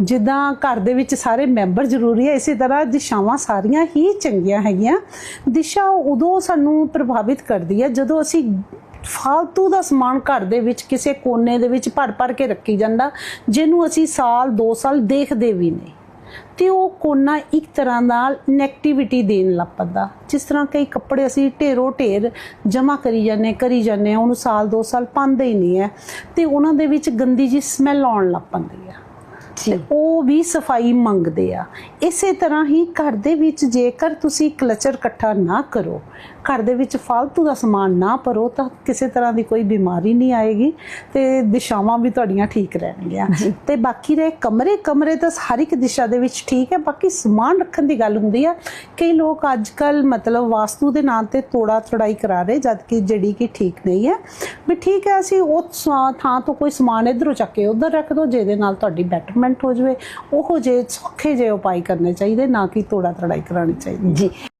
ਜਿੱਦਾਂ ਘਰ ਦੇ ਵਿੱਚ ਸਾਰੇ ਮੈਂਬਰ ਜ਼ਰੂਰੀ ਹੈ ਇਸੇ ਤਰ੍ਹਾਂ ਦਿਸ਼ਾਵਾਂ ਸਾਰੀਆਂ ਹੀ ਚੰਗੀਆਂ ਹੈਗੀਆਂ। ਦਿਸ਼ਾ ਉਦੋਂ ਸਾਨੂੰ ਪ੍ਰਭਾਵਿਤ ਕਰਦੀ ਹੈ ਜਦੋਂ ਅਸੀਂ ਫਾਲਤੂ ਦਾ ਸਮਾਨ ਘਰ ਦੇ ਵਿੱਚ ਕਿਸੇ ਕੋਨੇ ਦੇ ਵਿੱਚ ਭਰ ਭਰ ਕੇ ਰੱਖੀ ਜਾਂਦਾ ਜਿਹਨੂੰ ਅਸੀਂ ਸਾਲ 2 ਸਾਲ ਦੇਖਦੇ ਵੀ ਨਹੀਂ। ਤੇ ਉਹ ਕੋਨਾ ਇੱਕ ਤਰ੍ਹਾਂ ਨਾਲ ਨੈਗੇਟਿਵਿਟੀ ਦੇਣ ਲੱਗ ਪੈਂਦਾ। ਜਿਸ ਤਰ੍ਹਾਂ ਕਈ ਕੱਪੜੇ ਅਸੀਂ ਢੇਰੋ ਢੇਰ ਜਮਾ ਕਰੀ ਜਾਂਦੇ ਕਰੀ ਜਾਂਦੇ ਹਾਂ, ਉਹਨੂੰ ਸਾਲ 2 ਸਾਲ ਪਾਉਂਦੇ ਹੀ ਨਹੀਂ ਹੈ। ਤੇ ਉਹਨਾਂ ਦੇ ਵਿੱਚ ਗੰਦੀ ਜੀ ਸਮੈਲ ਆਉਣ ਲੱਗ ਪੈਂਦੀ ਹੈ। ਉਹ ਵੀ ਸਫ਼ਾਈ ਮੰਗਦੇ ਆ। ਇਸੇ ਤਰ੍ਹਾਂ ਹੀ ਘਰ ਦੇ ਵਿੱਚ ਜੇਕਰ ਤੁਸੀਂ ਕਲਚਰ ਇਕੱਠਾ ਨਾ ਕਰੋ ਘਰ ਦੇ ਵਿੱਚ ਫालतू ਦਾ ਸਮਾਨ ਨਾ ਭਰੋ ਤਾਂ ਕਿਸੇ ਤਰ੍ਹਾਂ ਦੀ ਕੋਈ ਬਿਮਾਰੀ ਨਹੀਂ ਆਏਗੀ ਤੇ ਦਿਸ਼ਾਵਾਂ ਵੀ ਤੁਹਾਡੀਆਂ ਠੀਕ ਰਹਿਣਗੀਆਂ। ਤੇ ਬਾਕੀ ਰਹੇ ਕਮਰੇ ਕਮਰੇ ਤਾਂ ਹਰ ਇੱਕ ਦਿਸ਼ਾ ਦੇ ਵਿੱਚ ਠੀਕ ਹੈ ਬਾਕੀ ਸਮਾਨ ਰੱਖਣ ਦੀ ਗੱਲ ਹੁੰਦੀ ਹੈ ਕਈ ਲੋਕ ਅੱਜ ਕੱਲ ਮਤਲਬ ਵਾਸਤੂ ਦੇ ਨਾਂ ਤੇ ਤੋੜਾ ਤੜਾਈ ਕਰਾ ਰਹੇ ਜਦ ਕਿ ਜਿਹੜੀ ਕਿ ਠੀਕ ਨਹੀਂ ਹੈ। ਵੀ ਠੀਕ ਹੈ ਅਸੀਂ ਉਹ ਥਾਂ ਤੋਂ ਕੋਈ ਸਮਾਨ ਇਧਰੋਂ ਚੱਕ ਕੇ ਉਧਰ ਰੱਖ ਦੋ ਜਿਹਦੇ ਨਾਲ ਤੁਹਾਡੀ ਬੈਟਰਮੈਂਟ ਹੋ ਜਾਵੇ। ਉਹੋ ਜੇ ਸੌਖੇ ਜਿਹੇ ਉਪਾਅ ਕਰਨੇ ਚਾਹੀਦੇ ਨਾ ਕਿ ਤੋੜਾ ਤੜਾਈ ਕਰਾਣੀ ਚਾਹੀਦੀ ਜੀ।